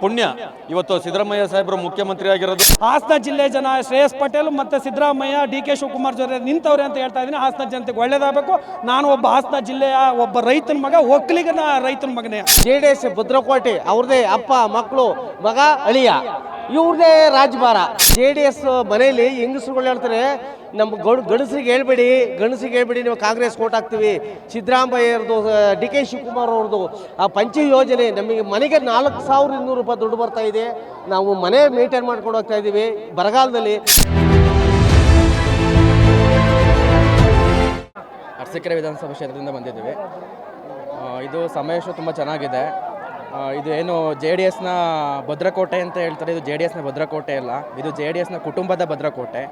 ಪುಣ್ಯ. ಇವತ್ತು ಸಿದ್ದರಾಮಯ್ಯ ಸಾಹೇಬರು ಮುಖ್ಯಮಂತ್ರಿ ಆಗಿರೋದು. ಹಾಸನ ಜಿಲ್ಲೆ ಜನ ಶ್ರೇಯಸ್ ಪಟೇಲ್ ಮತ್ತು ಸಿದ್ದರಾಮಯ್ಯ, ಡಿ ಕೆ ಶಿವಕುಮಾರ್ ಜೊತೆ ನಿಂತವ್ರೆ ಅಂತ ಹೇಳ್ತಾ ಇದ್ದೀನಿ. ಹಾಸನ ಜನತೆಗೆ ಒಳ್ಳೇದಾಗಬೇಕು. ನಾನು ಒಬ್ಬ ಹಾಸನ ಜಿಲ್ಲೆಯ ಒಬ್ಬ ರೈತನ ಮಗ, ಒಕ್ಕಲಿಗನ ರೈತನ ಮಗನೇ. ಜೆ ಡಿ ಎಸ್ ಭದ್ರಕೋಟೆ ಅವ್ರದೇ ಅಪ್ಪ ಮಕ್ಕಳು ಮಗ, ಅಳಿಯ ಇವ್ರದೇ ರಾಜಭಾರ. ಜೆ ಡಿ ಎಸ್ ಮನೆಯಲ್ಲಿ ಹೆಂಗಸರುಗಳು ಹೇಳ್ತಾರೆ ನಮ್ಮ ಗಣಸಿಗೆ ಗಂಡಸ್ರಿಗೆ ಹೇಳ್ಬೇಡಿ ಗಣಸಿಗೆ ಹೇಳ್ಬೇಡಿ, ನೀವು ಕಾಂಗ್ರೆಸ್ ಕೋಟ್ ಹಾಕ್ತೀವಿ. ಅವ್ರದ್ದು ಡಿ ಕೆ ಶಿವಕುಮಾರ್ ಅವ್ರದ್ದು ಆ ಪಂಚ ಯೋಜನೆ ನಮಗೆ ಮನೆಗೆ ನಾಲ್ಕು ಸಾವಿರದ ಇನ್ನೂರು ರೂಪಾಯಿ ದುಡ್ಡು ಬರ್ತಾ ಇದೆ. ನಾವು ಮನೆ ಮೇಂಟೈನ್ ಮಾಡ್ಕೊಂಡು ಹೋಗ್ತಾ ಇದ್ದೀವಿ ಬರಗಾಲದಲ್ಲಿ ಅರಸಿಕೆರೆ ವಿಧಾನಸಭಾ ಕ್ಷೇತ್ರದಿಂದ ಬಂದಿದ್ದೀವಿ. ಇದು ಸಮಾವೇಶ ತುಂಬ ಚೆನ್ನಾಗಿದೆ. ಇದು ಏನು ಜೆ ಡಿ ಎಸ್ನ ಭದ್ರಕೋಟೆ ಅಂತ ಹೇಳ್ತಾರೆ. ಇದು ಜೆ ಡಿ ಎಸ್ನ ಭದ್ರಕೋಟೆ ಅಲ್ಲ. ಇದು ಜೆ ಡಿ ಎಸ್ನ ಕುಟುಂಬದ ಭದ್ರಕೋಟೆ.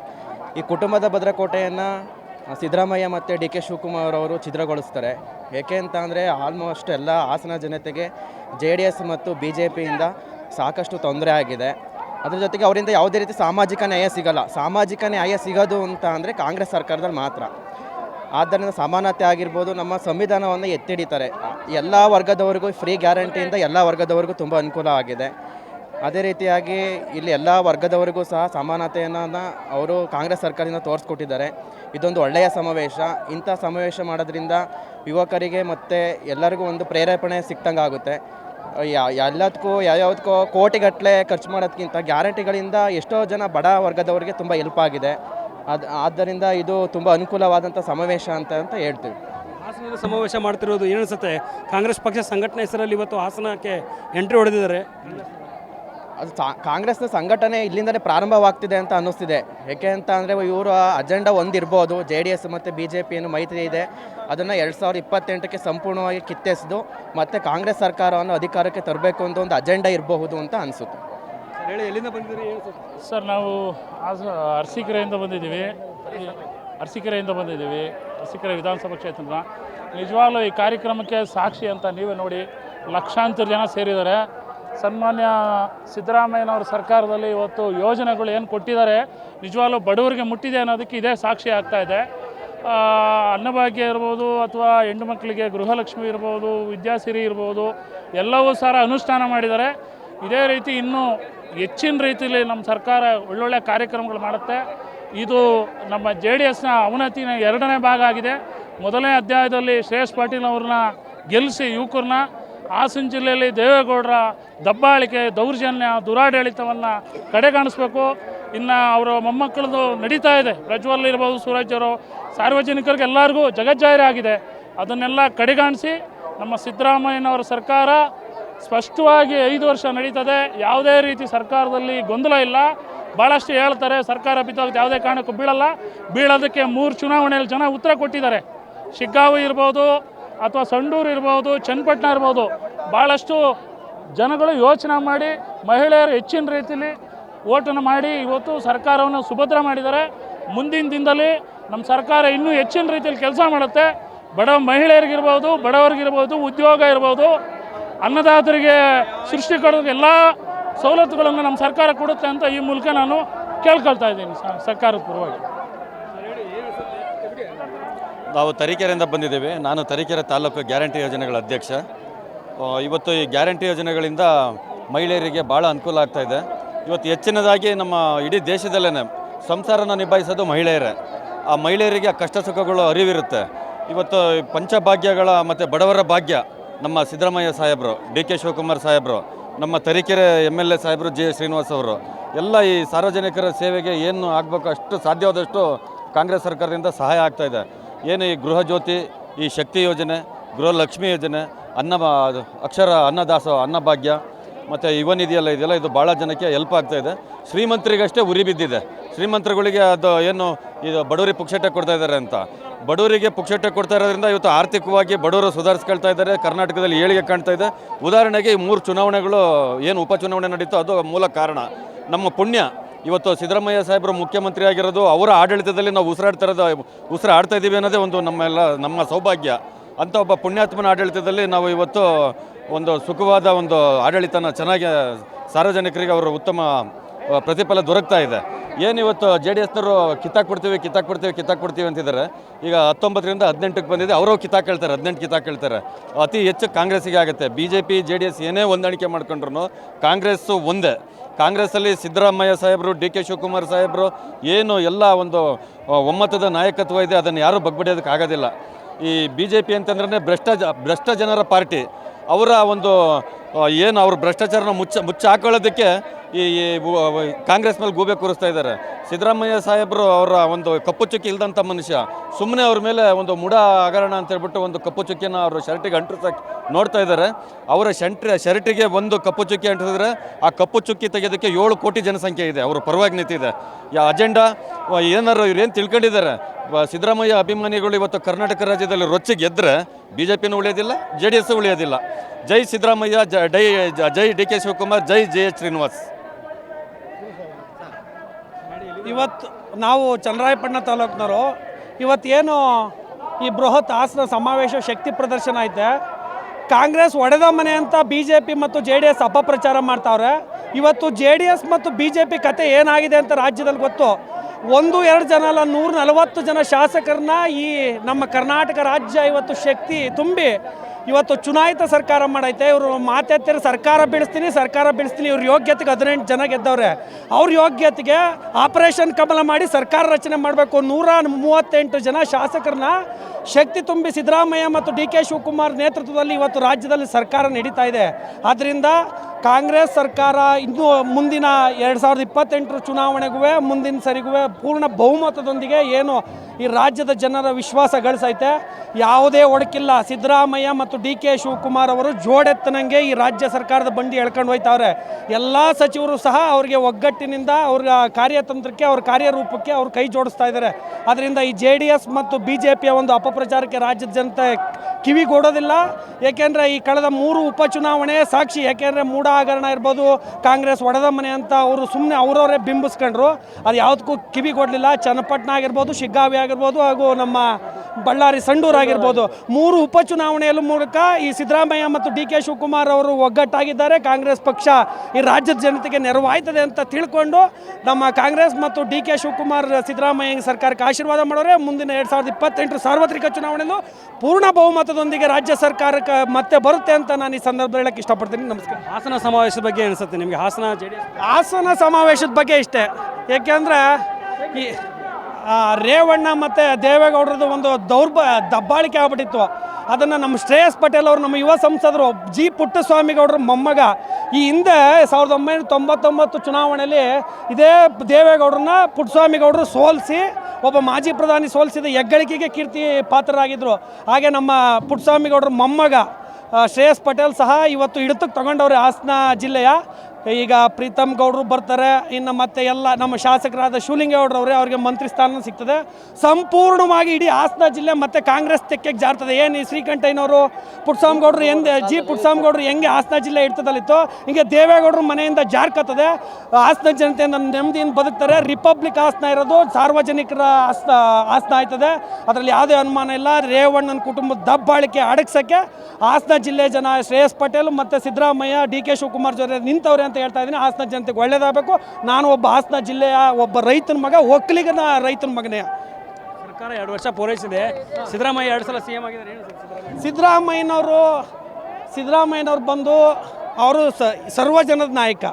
ಈ ಕುಟುಂಬದ ಭದ್ರಕೋಟೆಯನ್ನು ಸಿದ್ದರಾಮಯ್ಯ ಮತ್ತು ಡಿ ಕೆ ಶಿವಕುಮಾರ್ ಅವರು ಛಿದ್ರಗೊಳಿಸ್ತಾರೆ. ಏಕೆ ಅಂತ ಅಂದರೆ ಆಲ್ಮೋಸ್ಟ್ ಎಲ್ಲ ಹಾಸನ ಜನತೆಗೆ ಜೆ ಡಿ ಎಸ್ ಮತ್ತು ಬಿ ಜೆ ಪಿಯಿಂದ ಸಾಕಷ್ಟು ತೊಂದರೆ ಆಗಿದೆ. ಅದ್ರ ಜೊತೆಗೆ ಅವರಿಂದ ಯಾವುದೇ ರೀತಿ ಸಾಮಾಜಿಕ ನ್ಯಾಯ ಸಿಗಲ್ಲ. ಸಾಮಾಜಿಕ ನ್ಯಾಯ ಸಿಗೋದು ಅಂತ ಅಂದರೆ ಕಾಂಗ್ರೆಸ್ ಸರ್ಕಾರದಲ್ಲಿ ಮಾತ್ರ. ಆದ್ದರಿಂದ ಸಮಾನತೆ ಆಗಿರ್ಬೋದು, ನಮ್ಮ ಸಂವಿಧಾನವನ್ನು ಎತ್ತಿ ಹಿಡಿತಾರೆ ಎಲ್ಲ ವರ್ಗದವರಿಗೂ ಫ್ರೀ ಗ್ಯಾರಂಟಿಯಿಂದ ಎಲ್ಲ ವರ್ಗದವರಿಗೂ ತುಂಬ ಅನುಕೂಲ ಆಗಿದೆ. ಅದೇ ರೀತಿಯಾಗಿ ಇಲ್ಲಿ ಎಲ್ಲ ವರ್ಗದವರಿಗೂ ಸಹ ಸಮಾನತೆಯನ್ನು ಅವರು ಕಾಂಗ್ರೆಸ್ ಸರ್ಕಾರದಿಂದ ತೋರಿಸ್ಕೊಟ್ಟಿದ್ದಾರೆ. ಇದೊಂದು ಒಳ್ಳೆಯ ಸಮಾವೇಶ. ಇಂಥ ಸಮಾವೇಶ ಮಾಡೋದ್ರಿಂದ ಯುವಕರಿಗೆ ಮತ್ತು ಎಲ್ಲರಿಗೂ ಒಂದು ಪ್ರೇರೇಪಣೆ ಸಿಕ್ತಂಗೆ ಆಗುತ್ತೆ. ಎಲ್ಲದಕ್ಕೂ ಯಾವ್ಯಾವ್ದಕ್ಕೂ ಕೋಟಿಗಟ್ಟಲೆ ಖರ್ಚು ಮಾಡೋದಕ್ಕಿಂತ ಗ್ಯಾರಂಟಿಗಳಿಂದ ಎಷ್ಟೋ ಜನ ಬಡ ವರ್ಗದವರಿಗೆ ತುಂಬ ಹೆಲ್ಪ್ ಆಗಿದೆ. ಅದು, ಆದ್ದರಿಂದ ಇದು ತುಂಬ ಅನುಕೂಲವಾದಂಥ ಸಮಾವೇಶ ಅಂತ ಅಂತ ಹೇಳ್ತೀವಿ. ಹಾಸನದ ಸಮಾವೇಶ ಮಾಡ್ತಿರೋದು ಏನು ಅನ್ಸುತ್ತೆ? ಕಾಂಗ್ರೆಸ್ ಪಕ್ಷ ಸಂಘಟನೆ ಹೆಸರಲ್ಲಿ ಇವತ್ತು ಹಾಸನಕ್ಕೆ ಎಂಟ್ರಿ ಹೊಡೆದಿದ್ದಾರೆ. ಅದು ಸಾ- ಕಾಂಗ್ರೆಸ್ನ ಸಂಘಟನೆ ಇಲ್ಲಿಂದಲೇ ಪ್ರಾರಂಭವಾಗ್ತಿದೆ ಅಂತ ಅನ್ನಿಸ್ತಿದೆ. ಯಾಕೆ ಅಂತ ಅಂದರೆ ಇವರ ಅಜೆಂಡಾ ಒಂದಿರ್ಬೋದು ಜೆ ಡಿ ಎಸ್ ಮತ್ತು ಬಿ ಜೆ ಪಿ ಏನು ಮೈತ್ರಿ ಇದೆ. ಅದನ್ನು ಎರಡು ಸಾವಿರದ ಇಪ್ಪತ್ತೆಂಟಕ್ಕೆ ಸಂಪೂರ್ಣವಾಗಿ ಕಿತ್ತೆಸೆದು ಮತ್ತು ಕಾಂಗ್ರೆಸ್ ಸರ್ಕಾರವನ್ನು ಅಧಿಕಾರಕ್ಕೆ ತರಬೇಕು ಅಂತ ಒಂದು ಅಜೆಂಡಾ ಇರಬಹುದು ಅಂತ ಅನಿಸುತ್ತೆ. ಹೇಳಿ ಎಲ್ಲಿಂದ ಬಂದಿದ್ದೀರಿ? ಸರ್. ನಾವು ಅರಸೀಕೆರೆಯಿಂದ ಬಂದಿದ್ದೀವಿ. ಅರಸೀಕೆರೆಯಿಂದ ಬಂದಿದ್ದೀವಿ. ಅರಸೀಕೆರೆ ವಿಧಾನಸಭಾ ಕ್ಷೇತ್ರದ ನಿಜವಾಗ್ಲೂ ಈ ಕಾರ್ಯಕ್ರಮಕ್ಕೆ ಸಾಕ್ಷಿ ಅಂತ ನೀವೇ ನೋಡಿ ಲಕ್ಷಾಂತರ ಜನ ಸೇರಿದ್ದಾರೆ. ಸನ್ಮಾನ್ಯ ಸಿದ್ದರಾಮಯ್ಯನವರ ಸರ್ಕಾರದಲ್ಲಿ ಇವತ್ತು ಯೋಜನೆಗಳು ಏನು ಕೊಟ್ಟಿದ್ದಾರೆ, ನಿಜವಾಗ್ಲೂ ಬಡವರಿಗೆ ಮುಟ್ಟಿದೆ ಅನ್ನೋದಕ್ಕೆ ಇದೇ ಸಾಕ್ಷಿ ಆಗ್ತಾ ಇದೆ. ಅನ್ನಭಾಗ್ಯ ಇರ್ಬೋದು ಅಥವಾ ಹೆಣ್ಣು ಮಕ್ಕಳಿಗೆ ಗೃಹಲಕ್ಷ್ಮಿ ಇರ್ಬೋದು, ವಿದ್ಯಾಸಿರಿ ಇರ್ಬೋದು, ಎಲ್ಲವೂ ಸರ ಅನುಷ್ಠಾನ ಮಾಡಿದ್ದಾರೆ. ಇದೇ ರೀತಿ ಇನ್ನೂ ಹೆಚ್ಚಿನ ರೀತಿಯಲ್ಲಿ ನಮ್ಮ ಸರ್ಕಾರ ಒಳ್ಳೊಳ್ಳೆ ಕಾರ್ಯಕ್ರಮಗಳು ಮಾಡುತ್ತೆ. ಇದು ನಮ್ಮ ಜೆ ಡಿ ಎಸ್ನ ಅವನತಿನ ಎರಡನೇ ಭಾಗ ಆಗಿದೆ. ಮೊದಲನೇ ಅಧ್ಯಾಯದಲ್ಲಿ ಶ್ರೇಯಸ್ ಪಾಟೀಲ್ ಅವ್ರನ್ನ ಗೆಲ್ಲಿಸಿ ಯುವಕರನ್ನ ಹಾಸನ ಜಿಲ್ಲೆಯಲ್ಲಿ ದೇವೇಗೌಡರ ದಬ್ಬಾಳಿಕೆ ದೌರ್ಜನ್ಯ, ದುರಾಡಳಿತವನ್ನು ಕಡೆಗಾಣಿಸ್ಬೇಕು. ಇನ್ನು ಅವರ ಮೊಮ್ಮಕ್ಕಳದು ನಡೀತಾ ಇದೆ. ಪ್ರಜ್ವಲ್ ಇರ್ಬೋದು, ಸೂರಜ್ ಅವರು. ಸಾರ್ವಜನಿಕರಿಗೆ ಎಲ್ಲರಿಗೂ ಜಗಜ್ಜಾಹಿರ ಆಗಿದೆ. ಅದನ್ನೆಲ್ಲ ಕಡೆಗಾಣಿಸಿ ನಮ್ಮ ಸಿದ್ದರಾಮಯ್ಯನವರ ಸರ್ಕಾರ ಸ್ಪಷ್ಟವಾಗಿ ಐದು ವರ್ಷ ನಡೀತದೆ. ಯಾವುದೇ ರೀತಿ ಸರ್ಕಾರದಲ್ಲಿ ಗೊಂದಲ ಇಲ್ಲ. ಭಾಳಷ್ಟು ಹೇಳ್ತಾರೆ, ಸರ್ಕಾರ ಬಿದ್ದೋಗುತ್ತೆ ಯಾವುದೇ ಕಾರಣಕ್ಕೂ ಬೀಳಲ್ಲ. ಬೀಳೋದಕ್ಕೆ ಮೂರು ಚುನಾವಣೆಯಲ್ಲಿ ಜನ ಉತ್ತರ ಕೊಟ್ಟಿದ್ದಾರೆ. ಶಿಗ್ಗಾವು ಇರ್ಬೋದು ಅಥವಾ ಸಂಡೂರು ಇರ್ಬೋದು, ಚನ್ನಪಟ್ಟಣ ಇರ್ಬೋದು ಭಾಳಷ್ಟು ಜನಗಳು ಯೋಚನೆ ಮಾಡಿ, ಮಹಿಳೆಯರು ಹೆಚ್ಚಿನ ರೀತಿಯಲ್ಲಿ ಓಟನ್ನು ಮಾಡಿ, ಇವತ್ತು ಸರ್ಕಾರವನ್ನು ಸುಭದ್ರ ಮಾಡಿದ್ದಾರೆ. ಮುಂದಿನ ದಿನದಲ್ಲಿ ನಮ್ಮ ಸರ್ಕಾರ ಇನ್ನೂ ಹೆಚ್ಚಿನ ರೀತಿಯಲ್ಲಿ ಕೆಲಸ ಮಾಡುತ್ತೆ. ಬಡ ಮಹಿಳೆಯರಿಗಿರ್ಬೋದು, ಬಡವರಿಗಿರ್ಬೋದು, ಉದ್ಯೋಗ ಇರ್ಬೋದು, ಅನ್ನದಾತರಿಗೆ ಸೃಷ್ಟಿ ಕೊಡೋದು ಎಲ್ಲ ಸವಲತ್ತುಗಳನ್ನು ನಮ್ಮ ಸರ್ಕಾರ ಕೊಡುತ್ತೆ ಅಂತ ಈ ಮೂಲಕ ನಾನು ಕೇಳ್ಕೊಳ್ತಾ ಇದ್ದೀನಿ ಸರ್ಕಾರದ ಪರವಾಗಿ. ನಾವು ತರೀಕೆರೆಯಿಂದ ಬಂದಿದ್ದೇವೆ. ನಾನು ತರೀಕೆರೆ ತಾಲೂಕು ಗ್ಯಾರಂಟಿ ಯೋಜನೆಗಳ ಅಧ್ಯಕ್ಷ. ಇವತ್ತು ಈ ಗ್ಯಾರಂಟಿ ಯೋಜನೆಗಳಿಂದ ಮಹಿಳೆಯರಿಗೆ ಭಾಳ ಅನುಕೂಲ ಆಗ್ತಾ ಇದೆ. ಇವತ್ತು ಹೆಚ್ಚಿನದಾಗಿ ನಮ್ಮ ಇಡೀ ದೇಶದಲ್ಲೇ ಸಂಸಾರನ ನಿಭಾಯಿಸೋದು ಮಹಿಳೆಯರೇ. ಆ ಮಹಿಳೆಯರಿಗೆ ಕಷ್ಟ ಸುಖಗಳು ಅರಿವಿರುತ್ತೆ. ಇವತ್ತು ಪಂಚಭಾಗ್ಯಗಳ ಮತ್ತು ಬಡವರ ಭಾಗ್ಯ ನಮ್ಮ ಸಿದ್ದರಾಮಯ್ಯ ಸಾಹೇಬರು, ಡಿ ಕೆ ಶಿವಕುಮಾರ್ ಸಾಹೇಬರು, ನಮ್ಮ ತರೀಕೆರೆ ಎಂ ಎಲ್ ಎ ಸಾಹೇಬರು ಜೆ ಶ್ರೀನಿವಾಸ್ ಅವರು, ಎಲ್ಲ ಈ ಸಾರ್ವಜನಿಕರ ಸೇವೆಗೆ ಏನು ಆಗಬೇಕು ಅಷ್ಟು ಸಾಧ್ಯವಾದಷ್ಟು ಕಾಂಗ್ರೆಸ್ ಸರ್ಕಾರದಿಂದ ಸಹಾಯ ಆಗ್ತಾ ಇದೆ. ಏನು ಈ ಗೃಹ ಜ್ಯೋತಿ, ಈ ಶಕ್ತಿ ಯೋಜನೆ ಗೃಹಲಕ್ಷ್ಮಿ ಯೋಜನೆ, ಅನ್ನ ಅಕ್ಷರ ಅನ್ನದಾಸ, ಅನ್ನಭಾಗ್ಯ, ಮತ್ತು ಯುವ ಇದೆಯಲ್ಲ ಇದೆಯಲ್ಲ ಇದು ಭಾಳ ಜನಕ್ಕೆ ಹೆಲ್ಪ್ ಆಗ್ತಾ ಇದೆ. ಶ್ರೀಮಂತರಿಗಷ್ಟೇ ಉರಿ ಬಿದ್ದಿದೆ. ಶ್ರೀಮಂತರುಗಳಿಗೆ ಅದು ಏನು ಇದು ಬಡವರಿಗೆ ಪುಕ್ಷಟೆ ಕೊಡ್ತಾ ಇದ್ದಾರೆ ಅಂತ. ಬಡವರಿಗೆ ಪುಕ್ಷಟೆ ಕೊಡ್ತಾ ಇರೋದ್ರಿಂದ ಇವತ್ತು ಆರ್ಥಿಕವಾಗಿ ಬಡವರು ಸುಧಾರಿಸ್ಕೊಳ್ತಾ ಇದ್ದಾರೆ. ಕರ್ನಾಟಕದಲ್ಲಿ ಏಳಿಗೆ ಕಾಣ್ತಾ ಇದೆ. ಉದಾಹರಣೆಗೆ ಈ ಮೂರು ಚುನಾವಣೆಗಳು ಏನು ಉಪಚುನಾವಣೆ ನಡೀತೋ ಅದು ಮೂಲ ಕಾರಣ. ನಮ್ಮ ಪುಣ್ಯ. ಇವತ್ತು ಸಿದ್ದರಾಮಯ್ಯ ಸಾಹೇಬರು ಮುಖ್ಯಮಂತ್ರಿ ಆಗಿರೋದು ಅವರ ಆಡಳಿತದಲ್ಲಿ ನಾವು ಉಸಿರಾಡ್ತಾ ಇರೋದು, ಉಸಿರಾಡ್ತಾ ಇದ್ದೀವಿ ಅನ್ನೋದೇ ಒಂದು ನಮ್ಮೆಲ್ಲ, ನಮ್ಮ ಸೌಭಾಗ್ಯ. ಅಂತ ಒಬ್ಬ ಪುಣ್ಯಾತ್ಮನ ಆಡಳಿತದಲ್ಲಿ ನಾವು ಇವತ್ತು ಒಂದು ಸುಖವಾದ ಒಂದು ಆಡಳಿತನ ಚೆನ್ನಾಗಿ ಸಾರ್ವಜನಿಕರಿಗೆ ಅವರು ಉತ್ತಮ ಪ್ರತಿಫಲ ದೊರಕ್ತಾ ಇದೆ. ಏನು ಇವತ್ತು ಜೆ ಡಿ ಎಸ್ನವರು ಕಿತ್ತಾಕ್ಬಿಡ್ತೀವಿ ಕಿತ್ತಾಕ್ಬಿಡ್ತೀವಿ ಕಿತ್ತಾಕ್ಬಿಡ್ತೀವಿ ಅಂತಿದ್ದಾರೆ. ಈಗ ಹತ್ತೊಂಬತ್ತರಿಂದ ಹದಿನೆಂಟಕ್ಕೆ ಬಂದಿದೆ. ಅವರು ಕಿತ್ತಾಕ್ ಹೇಳ್ತಾರೆ ಹದಿನೆಂಟು ಕಿತ್ತಾಕ್ ಹೇಳ್ತಾರೆ ಅತಿ ಹೆಚ್ಚು ಕಾಂಗ್ರೆಸ್ಸಿಗೆ ಆಗುತ್ತೆ. B J P J D S ಏನೇ ಹೊಂದಾಣಿಕೆ ಮಾಡ್ಕೊಂಡ್ರು ಕಾಂಗ್ರೆಸ್ಸು ಒಂದೇ. ಕಾಂಗ್ರೆಸ್ಸಲ್ಲಿ ಸಿದ್ದರಾಮಯ್ಯ ಸಾಹೇಬರು, ಡಿ ಕೆ ಶಿವಕುಮಾರ್ ಸಾಹೇಬರು ಏನು ಎಲ್ಲ ಒಂದು ಒಮ್ಮತದ ನಾಯಕತ್ವ ಇದೆ, ಅದನ್ನು ಯಾರೂ ಬಗ್ಬಡಿಯೋದಕ್ಕೆ ಆಗೋದಿಲ್ಲ. ಈ ಬಿ ಜೆ ಪಿ ಅಂತಂದ್ರೆ ಭ್ರಷ್ಟ ಭ್ರಷ್ಟ ಜನರ ಪಾರ್ಟಿ. ಅವರ ಒಂದು ಏನು ಅವರು ಭ್ರಷ್ಟಾಚಾರನ ಮುಚ್ಚ ಮುಚ್ಚ ಹಾಕೊಳ್ಳೋದಕ್ಕೆ ಈ ಕಾಂಗ್ರೆಸ್ ಮೇಲೆ ಗೂಬೆ ಕೂರಿಸ್ತಾ ಇದ್ದಾರೆ. ಸಿದ್ದರಾಮಯ್ಯ ಸಾಹೇಬರು ಅವರ ಒಂದು ಕಪ್ಪು ಚುಕ್ಕಿ ಇಲ್ದಂಥ ಮನುಷ್ಯ ಸುಮ್ಮನೆ ಅವ್ರ ಮೇಲೆ ಒಂದು ಮುಡ ಹಗರಣ ಅಂತ ಹೇಳ್ಬಿಟ್ಟು ಒಂದು ಕಪ್ಪು ಚುಕ್ಕಿನ ಅವರು ಶರ್ಟಿಗೆ ಅಂಟಿರ್ತಾ ನೋಡ್ತಾ ಇದ್ದಾರೆ. ಅವರ ಶಂಟ್ರಿ, ಶರ್ಟಿಗೆ ಒಂದು ಕಪ್ಪು ಚುಕ್ಕಿ ಅಂಟಿಸಿದ್ರೆ ಆ ಕಪ್ಪು ಚುಕ್ಕಿ ತೆಗೆಯೋದಕ್ಕೆ ಏಳು ಕೋಟಿ ಜನಸಂಖ್ಯೆ ಇದೆ. ಅವರು ಪರವಾಗಿ ನಿಂತಿದೆ. ಯಾ, ಅಜೆಂಡಾ ಏನಾರು ಇವ್ರು ಏನು ತಿಳ್ಕೊಂಡಿದ್ದಾರೆ? ಸಿದ್ದರಾಮಯ್ಯ ಅಭಿಮಾನಿಗಳು ಇವತ್ತು ಕರ್ನಾಟಕ ರಾಜ್ಯದಲ್ಲಿ ರೊಚ್ಚಿಗೆ ಗೆದ್ದರೆ ಬಿ ಜೆ ಪಿನೂ ಉಳಿಯೋದಿಲ್ಲ ಜೆ ಡಿ ಎಸ್ ಉಳಿಯೋದಿಲ್ಲ. ಜೈ ಸಿದ್ದರಾಮಯ್ಯ, ಜ- ಡೈ ಜ- ಡಿ ಕೆ ಶಿವಕುಮಾರ್, ಜೈ ಜೆ ಎಚ್ ಶ್ರೀನಿವಾಸ್. ಇವತ್ತು ನಾವು ಚನ್ನರಾಯಪಟ್ಟಣ ತಾಲೂಕಿನವರು ಇವತ್ತೇನು ಈ ಬೃಹತ್ ಆಸನ ಸಮಾವೇಶ ಶಕ್ತಿ ಪ್ರದರ್ಶನ ಐತೆ. ಕಾಂಗ್ರೆಸ್ ಒಡೆದ ಮನೆ ಅಂತ ಬಿ ಜೆ ಪಿ ಮತ್ತು ಜೆ ಡಿ ಎಸ್ ಅಪಪ್ರಚಾರ ಮಾಡ್ತಾವ್ರೆ. ಇವತ್ತು ಜೆ ಡಿ ಎಸ್ ಮತ್ತು ಬಿ ಜೆ ಪಿ ಕತೆ ಏನಾಗಿದೆ ಅಂತ ರಾಜ್ಯದಲ್ಲಿ ಗೊತ್ತು. ಒಂದು, ಎರಡು ಜನ ಅಲ್ಲ, ನೂರ ನಲವತ್ತು ಜನ ಶಾಸಕರನ್ನ ಈ ನಮ್ಮ ಕರ್ನಾಟಕ ರಾಜ್ಯ ಇವತ್ತು ಶಕ್ತಿ ತುಂಬಿ ಇವತ್ತು ಚುನಾಯಿತ ಸರ್ಕಾರ ಮಾಡೈತೆ, ಇವರು ಮಾತೆತ್ತಿರ ಸರ್ಕಾರ ಬೀಳಿಸ್ತೀನಿ ಸರ್ಕಾರ ಬೀಳಿಸ್ತೀನಿ, ಇವ್ರ ಯೋಗ್ಯತೆಗೆ ಹದಿನೆಂಟು ಜನ ಗೆದ್ದವ್ರೆ. ಅವ್ರ ಯೋಗ್ಯತೆಗೆ ಆಪರೇಷನ್ ಕಮಲ ಮಾಡಿ ಸರ್ಕಾರ ರಚನೆ ಮಾಡಬೇಕು. ನೂರ ಮೂವತ್ತೆಂಟು ಜನ ಶಾಸಕರನ್ನ ಶಕ್ತಿ ತುಂಬಿ ಸಿದ್ದರಾಮಯ್ಯ ಮತ್ತು ಡಿ ಕೆ ಶಿವಕುಮಾರ್ ನೇತೃತ್ವದಲ್ಲಿ ಇವತ್ತು ರಾಜ್ಯದಲ್ಲಿ ಸರ್ಕಾರ ನಡೀತಾ ಇದೆ. ಆದ್ದರಿಂದ ಕಾಂಗ್ರೆಸ್ ಸರ್ಕಾರ ಇನ್ನೂ ಮುಂದಿನ ಎರಡು ಸಾವಿರದ ಇಪ್ಪತ್ತೆಂಟರ ಚುನಾವಣೆಗೂ ಮುಂದಿನ ಸರಿಗೂ ಪೂರ್ಣ ಬಹುಮತದೊಂದಿಗೆ ಏನು ಈ ರಾಜ್ಯದ ಜನರ ವಿಶ್ವಾಸ ಗಳಿಸೈತೆ. ಯಾವುದೇ ಒಡಕಿಲ್ಲ. ಸಿದ್ದರಾಮಯ್ಯ ಮತ್ತು ಡಿ ಕೆ ಶಿವಕುಮಾರ್ ಅವರು ಜೋಡೆತ್ತನಂಗೆ ಈ ರಾಜ್ಯ ಸರ್ಕಾರದ ಬಂಡಿ ಎಳ್ಕೊಂಡು ಹೋಯ್ತಾವ್ರೆ. ಎಲ್ಲ ಸಚಿವರು ಸಹ ಅವರಿಗೆ ಒಗ್ಗಟ್ಟಿನಿಂದ ಅವ್ರ ಕಾರ್ಯತಂತ್ರಕ್ಕೆ, ಅವ್ರ ಕಾರ್ಯರೂಪಕ್ಕೆ ಅವ್ರು ಕೈ ಜೋಡಿಸ್ತಾ ಇದ್ದಾರೆ. ಅದರಿಂದ ಈ ಜೆ ಮತ್ತು ಬಿ ಜೆ ಒಂದು ಅಪಪ್ರಚಾರಕ್ಕೆ ರಾಜ್ಯದ ಜನತೆ ಕಿವಿಗೊಡೋದಿಲ್ಲ ಏಕೆಂದರೆ ಈ ಕಳೆದ ಮೂರು ಉಪಚುನಾವಣೆ ಸಾಕ್ಷಿ. ಏಕೆಂದರೆ ಮೂಡ ಹಗರಣ ಇರ್ಬೋದು, ಕಾಂಗ್ರೆಸ್ ಒಡೆದ ಮನೆ ಅಂತ ಅವರು ಸುಮ್ಮನೆ ಅವರವರೇ ಬಿಂಬಿಸ್ಕೊಂಡ್ರು. ಅದು ಯಾವುದಕ್ಕೂ ಕಿವಿಗೊಡಲಿಲ್ಲ ಚನ್ನಪಟ್ಟಣ ಆಗಿರ್ಬೋದು, ಶಿಗ್ಗಾವಿ ಆಗಿರ್ಬೋದು ಹಾಗೂ ನಮ್ಮ ಬಳ್ಳಾರಿ ಸಂಡೂರು ಆಗಿರ್ಬೋದು. ಮೂರು ಉಪಚುನಾವಣೆಯಲ್ಲೂ ಮೂಲಕ ಈ ಸಿದ್ದರಾಮಯ್ಯ ಮತ್ತು ಡಿ ಕೆ ಶಿವಕುಮಾರ್ ಅವರು ಒಗ್ಗಟ್ಟಾಗಿದ್ದಾರೆ. ಕಾಂಗ್ರೆಸ್ ಪಕ್ಷ ಈ ರಾಜ್ಯದ ಜನತೆಗೆ ನೆರವಾಯ್ತದೆ ಅಂತ ತಿಳ್ಕೊಂಡು ನಮ್ಮ ಕಾಂಗ್ರೆಸ್ ಮತ್ತು ಡಿ ಕೆ ಶಿವಕುಮಾರ್ ಸಿದ್ದರಾಮಯ್ಯ ಸರ್ಕಾರಕ್ಕೆ ಆಶೀರ್ವಾದ ಮಾಡೋರೆ. ಮುಂದಿನ ಎರಡು ಸಾವಿರದ ಇಪ್ಪತ್ತೆಂಟು ಸಾರ್ವತ್ರಿಕ ಚುನಾವಣೆಯಲ್ಲೂ ಪೂರ್ಣ ಬಹುಮತದೊಂದಿಗೆ ರಾಜ್ಯ ಸರ್ಕಾರಕ್ಕೆ ಮತ್ತೆ ಬರುತ್ತೆ ಅಂತ ನಾನು ಈ ಸಂದರ್ಭದಲ್ಲಿ ಹೇಳಕ್ಕೆ ಇಷ್ಟಪಡ್ತೀನಿ. ನಮಸ್ಕಾರ. ಹಾಸನ ಸಮಾವೇಶದ ಬಗ್ಗೆ ಅನಿಸುತ್ತೆ ನಿಮಗೆ? ಹಾಸನ ಜೆ ಡಿ ಹಾಸನ ಸಮಾವೇಶದ ಬಗ್ಗೆ ಇಷ್ಟೇ. ಏಕೆಂದರೆ ಈ ಆ, ರೇವಣ್ಣ ಮತ್ತು ದೇವೇಗೌಡರದ್ದು ಒಂದು ದೌರ್ಬ ದಬ್ಬಾಳಿಕೆ ಆಗ್ಬಿಟ್ಟಿತ್ತು. ಅದನ್ನು ನಮ್ಮ ಶ್ರೇಯಸ್ ಪಟೇಲ್ ಅವರು ನಮ್ಮ ಯುವ ಸಂಸದರು ಜಿ ಪುಟ್ಟಸ್ವಾಮಿಗೌಡರ ಮೊಮ್ಮಗ ಈ ಹಿಂದೆ ಸಾವಿರದ ಒಂಬೈನೂರ ತೊಂಬತ್ತೊಂಬತ್ತು ಚುನಾವಣೆಯಲ್ಲಿ ಇದೇ ದೇವೇಗೌಡರನ್ನ ಪುಟ್ಟಸ್ವಾಮಿಗೌಡರು ಸೋಲಿಸಿ ಒಬ್ಬ ಮಾಜಿ ಪ್ರಧಾನಿ ಸೋಲಿಸಿದ ಹೆಗ್ಗಳಿಕೆಗೆ ಕೀರ್ತಿ ಪಾತ್ರರಾಗಿದ್ದರು ಹಾಗೆ ನಮ್ಮ ಪುಟ್ಟಸ್ವಾಮಿಗೌಡರ ಮೊಮ್ಮಗ ಶ್ರೇಯಸ್ ಪಟೇಲ್ ಸಹ ಇವತ್ತು ಹಿಡಿತಕ್ಕೆ ತಗೊಂಡವ್ರೆ ಹಾಸನ ಜಿಲ್ಲೆಯ. ಈಗ ಪ್ರೀತಮ್ ಗೌಡರು ಬರ್ತಾರೆ. ಇನ್ನು ಮತ್ತೆ ಎಲ್ಲ ನಮ್ಮ ಶಾಸಕರಾದ ಶಿವಲಿಂಗೇಗೌಡರವ್ರೆ ಅವರಿಗೆ ಮಂತ್ರಿ ಸ್ಥಾನ ಸಿಗ್ತದೆ. ಸಂಪೂರ್ಣವಾಗಿ ಇಡೀ ಹಾಸನ ಜಿಲ್ಲೆ ಮತ್ತೆ ಕಾಂಗ್ರೆಸ್ ತೆಕ್ಕೆಗೆ ಜಾರ್ತದೆ. ಏನು ಈ ಶ್ರೀಕಂಠಯ್ಯನವರು ಪುಟ್ಸಾಮಗೌಡರು ಎಂದೆ ಜಿ ಪುಟ್ಸಾಮಗೌಡರು ಹೆಂಗೆ ಹಾಸನ ಜಿಲ್ಲೆ ಇಡ್ತದಲ್ಲಿತ್ತು ಹಿಂಗೆ ದೇವೇಗೌಡರು ಮನೆಯಿಂದ ಜಾರ್ಕತ್ತದೆ ಹಾಸನ ನನ್ನ ನೆಮ್ಮದಿಯಿಂದ ಬದುಕ್ತಾರೆ. ರಿಪಬ್ಲಿಕ್ ಹಾಸನ ಇರೋದು ಸಾರ್ವಜನಿಕರ ಹಾಸನ ಹಾಸನ ಆಯ್ತದೆ. ಅದರಲ್ಲಿ ಯಾವುದೇ ಅನುಮಾನ ಇಲ್ಲ. ರೇವಣ್ಣನ ಕುಟುಂಬದ ದಬ್ಬಾಳಿಕೆ ಅಡಗಿಸೋಕ್ಕೆ ಹಾಸನ ಜಿಲ್ಲೆ ಜನ ಶ್ರೇಯಸ್ ಪಟೇಲ್ ಮತ್ತು ಸಿದ್ದರಾಮಯ್ಯ, ಡಿ ಕೆ ಶಿವಕುಮಾರ್ ಜೊತೆ ನಿಂತವ್ರೆ ಅಂತ ಹೇಳ್ತಾ ಇದ್ದೀನಿ. ಹಾಸನ ಜನತೆಗೆ ಒಳ್ಳೇದಾಗಬೇಕು. ನಾನು ಒಬ್ಬ ಹಾಸನ ಜಿಲ್ಲೆಯ ಒಬ್ಬ ರೈತನ ಮಗ, ಒಕ್ಕಲಿಗನ ರೈತನ ಮಗನೇ. ಸರ್ಕಾರ ಎರಡು ವರ್ಷ ಪೂರೈಸಿದೆ. ಸಿದ್ದರಾಮಯ್ಯ ಎರಡು ಸಲ ಸಿ ಎಂ ಆಗಿದ್ದಾರೆ. ಸಿದ್ದರಾಮಯ್ಯನವರು, ಸಿದ್ದರಾಮಯ್ಯನವ್ರು ಬಂದು ಅವರು ಸ, ಸರ್ವಜನದ ನಾಯಕ.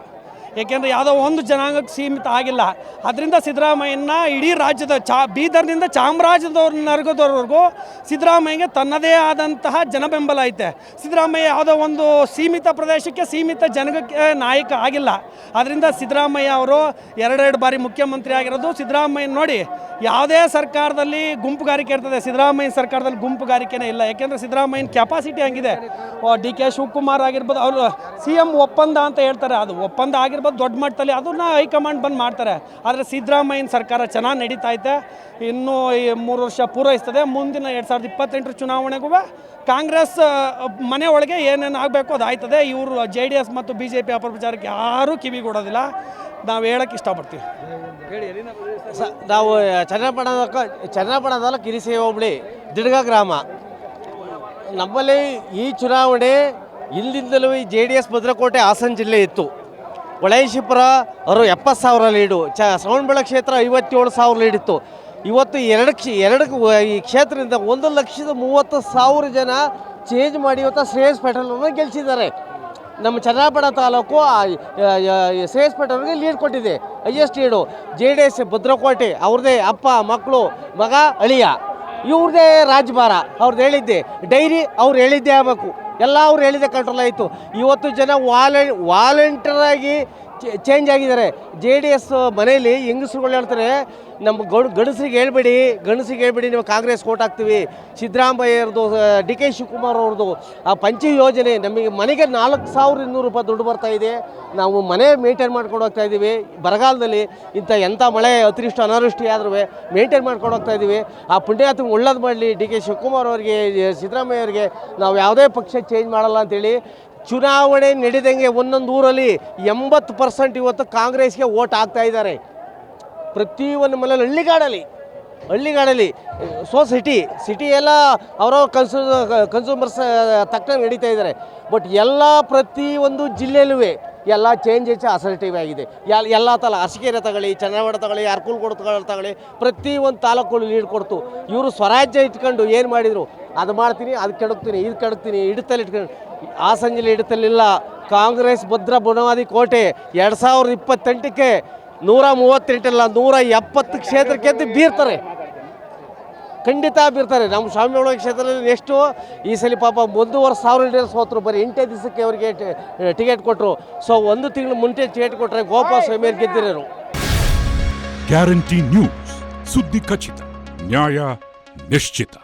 ಏಕೆಂದರೆ ಯಾವುದೋ ಒಂದು ಜನಾಂಗಕ್ಕೆ ಸೀಮಿತ ಆಗಿಲ್ಲ. ಅದರಿಂದ ಸಿದ್ದರಾಮಯ್ಯನ ಇಡೀ ರಾಜ್ಯದ ಚಾ, ಬೀದರ್ನಿಂದ ಚಾಮರಾಜನಗರದವರೆಗೂ ಸಿದ್ದರಾಮಯ್ಯಗೆ ತನ್ನದೇ ಆದಂತಹ ಜನಬೆಂಬಲ ಐತೆ. ಸಿದ್ದರಾಮಯ್ಯ ಯಾವುದೋ ಒಂದು ಸೀಮಿತ ಪ್ರದೇಶಕ್ಕೆ ಸೀಮಿತ ಜನಕ್ಕೆ ನಾಯಕ ಆಗಿಲ್ಲ. ಅದರಿಂದ ಸಿದ್ದರಾಮಯ್ಯ ಅವರು ಎರಡೆರಡು ಬಾರಿ ಮುಖ್ಯಮಂತ್ರಿ ಆಗಿರೋದು ಸಿದ್ದರಾಮಯ್ಯ ನೋಡಿ, ಯಾವುದೇ ಸರ್ಕಾರದಲ್ಲಿ ಗುಂಪುಗಾರಿಕೆ ಇರ್ತದೆ ಸಿದ್ದರಾಮಯ್ಯ ಸರ್ಕಾರದಲ್ಲಿ ಗುಂಪುಗಾರಿಕೆನೇ ಇಲ್ಲ. ಯಾಕೆಂದರೆ ಸಿದ್ದರಾಮಯ್ಯನ ಕೆಪಾಸಿಟಿ ಹಂಗಿದೆ. ಡಿ ಕೆ ಶಿವಕುಮಾರ್ ಆಗಿರ್ಬೋದು, ಅವರು, ಸಿ ಎಂ ಒಪ್ಪಂದ ಅಂತ ಹೇಳ್ತಾರೆ. ಅದು ಒಪ್ಪಂದ ಆಗಿರ್ಬೋದು ದೊಡ್ಡ ಮಟ್ಟದಲ್ಲಿ ಅದನ್ನ ಹೈಕಮಾಂಡ್ ಬಂದು ಮಾಡ್ತಾರೆ. ಆದರೆ ಸಿದ್ದರಾಮಯ್ಯನ ಸರ್ಕಾರ ಚೆನ್ನಾಗಿ ನಡೀತಾ ಐತೆ. ಇನ್ನೂ ಈ ಮೂರು ವರ್ಷ ಪೂರೈಸ್ತದೆ. ಮುಂದಿನ ಎರಡು ಸಾವಿರದ ಇಪ್ಪತ್ತೆಂಟರ ಚುನಾವಣೆಗೂ ಕಾಂಗ್ರೆಸ್ ಮನೆ ಒಳಗೆ ಏನೇನು ಆಗಬೇಕು ಅದು ಆಯ್ತದೆ. ಇವರು ಜೆ ಡಿ ಎಸ್ ಮತ್ತು ಬಿ ಜೆ ಪಿ ಅಪಪ್ರಚಾರಕ್ಕೆ ಯಾರೂ ಕಿವಿಗೊಡೋದಿಲ್ಲ ನಾವು ಹೇಳಕ್ಕೆ ಇಷ್ಟಪಡ್ತೀವಿ. ನಾವು ಚನ್ನಪಣ ಚನ್ನಪಣದಲ್ಲ ಕಿರಿಸಿ ಹೋಬಳಿ, ದಿಡ್ಗ ಗ್ರಾಮ. ನಮ್ಮಲ್ಲಿ ಈ ಚುನಾವಣೆ, ಇಲ್ಲಿಂದಲೂ ಈ ಜೆ ಡಿ ಎಸ್ ಭದ್ರಕೋಟೆ, ಹಾಸನ ಜಿಲ್ಲೆ ಇತ್ತು. ಹೊಳೆಶಿಪುರ ಅವರು ಎಪ್ಪತ್ತು ಸಾವಿರ ಲೀಡು. ಚ ಸೌಂಡ್ಬೆಳ ಕ್ಷೇತ್ರ ಐವತ್ತೇಳು ಸಾವಿರ ಲೀಡಿತ್ತು ಇವತ್ತು ಎರಡು ಕ್ಷ, ಎರಡು ಈ ಕ್ಷೇತ್ರದಿಂದ ಒಂದು ಲಕ್ಷದ ಮೂವತ್ತು ಸಾವಿರ ಜನ ಚೇಂಜ್ ಮಾಡಿ ಇವತ್ತು ಶ್ರೇಯಸ್ ಪೆಟ್ರೋಲನ್ನು ಗೆಲ್ಲಿಸಿದ್ದಾರೆ ನಮ್ಮ ಚನ್ನಾಪಡ ತಾಲೂಕು ಶ್ರೇಯಸ್ ಪೆಟ್ರೋಲ್ಗೆ ಲೀಡ್ ಕೊಟ್ಟಿದೆ. Highest lead. J D S ಭದ್ರಕೋಟೆ, ಅವ್ರದ್ದೇ ಅಪ್ಪ, ಮಕ್ಕಳು, ಮಗ, ಅಳಿಯ. ಇವ್ರದ್ದೇ ರಾಜ್ಭಾರ. ಅವ್ರದ್ದು ಹೇಳಿದ್ದೆ, ಡೈರಿ ಅವ್ರು ಹೇಳಿದ್ದೇ ಆಗಬೇಕು. ಎಲ್ಲ ಅವ್ರು ಹೇಳಿದ್ದೆ ಕಂಟ್ರೋಲ್ ಆಯಿತು. ಇವತ್ತು ಜನ ವಾಲೆ ವಾಲಂಟಿಯರಾಗಿ ಚೇಂಜ್ ಆಗಿದ್ದಾರೆ. ಜೆ ಡಿ ಎಸ್ ಮನೆಯಲ್ಲಿ ಹೆಂಗಸ್ರುಗಳು ಹೇಳ್ತಾರೆ, ನಮ್ಮ ಗೌಡ್, ಗಂಡಸ್ರಿಗೆ ಹೇಳ್ಬೇಡಿ ಗಂಡಸ್ರಿಗೆ ಹೇಳ್ಬೇಡಿ, ನೀವು ಕಾಂಗ್ರೆಸ್ ಕೋಟ್ ಹಾಕ್ತೀವಿ. ಸಿದ್ದರಾಮಯ್ಯವ್ರದ್ದು ಡಿ ಕೆ ಶಿವಕುಮಾರ್ ಅವ್ರದ್ದು, ಆ, ಪಂಚಿ ಯೋಜನೆ, ನಮಗೆ ಮನೆಗೆ ನಾಲ್ಕು ಸಾವಿರ ಇನ್ನೂರು ರೂಪಾಯಿ ದುಡ್ಡು ಬರ್ತಾ ಇದೆ. ನಾವು ಮನೆ ಮೇಂಟೈನ್ ಮಾಡ್ಕೊಂಡು ಹೋಗ್ತಾ ಇದ್ದೀವಿ ಬರಗಾಲದಲ್ಲಿ ಇಂಥ ಎಂಥ ಮಳೆ, ಅತಿವೃಷ್ಟಿ, ಅನಾವೃಷ್ಟಿ ಆದ್ರೂ ಮೇಂಟೈನ್ ಮಾಡ್ಕೊಂಡು ಹೋಗ್ತಾ ಇದ್ದೀವಿ ಆ ಪುಣ್ಯಾತ್ಮ ಒಳ್ಳೇದು ಮಾಡಲಿ. ಡಿ ಕೆ ಶಿವಕುಮಾರ್ ಅವರಿಗೆ, ಸಿದ್ದರಾಮಯ್ಯ ಅವರಿಗೆ, ನಾವು ಯಾವುದೇ ಪಕ್ಷ ಚೇಂಜ್ ಮಾಡಲ್ಲ ಅಂತೇಳಿ ಚುನಾವಣೆ ನಡೆದಂಗೆ ಒಂದೊಂದು ಊರಲ್ಲಿ ಎಂಬತ್ತು ಪರ್ಸೆಂಟ್ ಇವತ್ತು ಕಾಂಗ್ರೆಸ್ಗೆ ಓಟ್ ಹಾಕ್ತಾ ಇದ್ದಾರೆ. ಪ್ರತಿಯೊಂದು ಮನೇಲಿ ಹಳ್ಳಿಗಾಡಲ್ಲಿ ಹಳ್ಳಿಗಾಡಲ್ಲಿ, ಸೊ ಸಿಟಿ ಸಿಟಿ ಎಲ್ಲ ಅವರವ್ರ ಕನ್ಸೂ ಕನ್ಸೂಮರ್ಸ್ ತಕ್ಕಂಗೆ ನಡೀತಾ ಇದ್ದಾರೆ ಬಟ್ ಎಲ್ಲ ಪ್ರತಿಯೊಂದು ಜಿಲ್ಲೆಯಲ್ಲೂ ಎಲ್ಲ ಚೇಂಜಸ್ ಅಸರ್ಟಿವ್ ಆಗಿದೆ. ಎಲ್ಲ ಎಲ್ಲ ತಲ, ಅರಸಿಕೆರೆ ತಗೊಳ್ಳಿ, ಚನ್ನವಾಡ ತಗೊಳ್ಳಿ ಅರ್ಕುಲ್ಗೋಡು ತಗೊಳ್ಳಿ ಪ್ರತಿಯೊಂದು ತಾಲೂಕುಗಳು ಲೀಡ್ ಕೊಡ್ತು. ಇವರು ಸ್ವರಾಜ್ಯ ಇಟ್ಕೊಂಡು ಏನು ಮಾಡಿದರು? ಅದು ಮಾಡ್ತೀನಿ, ಅದು ಕೆಡಕ್ತೀನಿ, ಇದು ಕೆಡಕ್ತೀನಿ ಹಿಡಿತಲ್ಲಿ ಇಟ್ಕೊಂಡು. ಆ ಸಂಜೆಲಿ ಹಿಡಿತಲಿಲ್ಲ. ಕಾಂಗ್ರೆಸ್ ಭದ್ರ ಬುನವಾದಿ ಕೋಟೆ ಎರಡು ಸಾವಿರದ ಇಪ್ಪತ್ತೆಂಟಕ್ಕೆ ನೂರ ಮೂವತ್ತೆಂಟಲ್ಲ, ನೂರ ಎಪ್ಪತ್ತು ಕ್ಷೇತ್ರ ಗೆದ್ದು ಬೀರ್ತಾರೆ. ಖಂಡಿತ ಬೀರ್ತಾರೆ. ನಮ್ಮ ಸ್ವಾಮಿಗಳ ಕ್ಷೇತ್ರದಲ್ಲಿ ಎಷ್ಟು ಈ ಸಲ ಪಾಪ ಒಂದೂವರೆ ಸಾವಿರ ಲೀಡರ್ಸ್ ಸೋತರು, ಬರೀ ಎಂಟೇ ದಿವಸಕ್ಕೆ ಅವರಿಗೆ ಟಿಕೆಟ್ ಕೊಟ್ಟರು ಸೊ ಒಂದು ತಿಂಗಳು ಮುಂಚೆ ಟಿಕೆಟ್ ಕೊಟ್ಟರೆ ಗೋಪಾಲ ಸ್ವಾಮಿ ಗೆದ್ದಿರೋರು. ಗ್ಯಾರಂಟಿ ನ್ಯೂಸ್ ಸುದ್ದಿ ಖಚಿತ, ನ್ಯಾಯ ನಿಶ್ಚಿತ.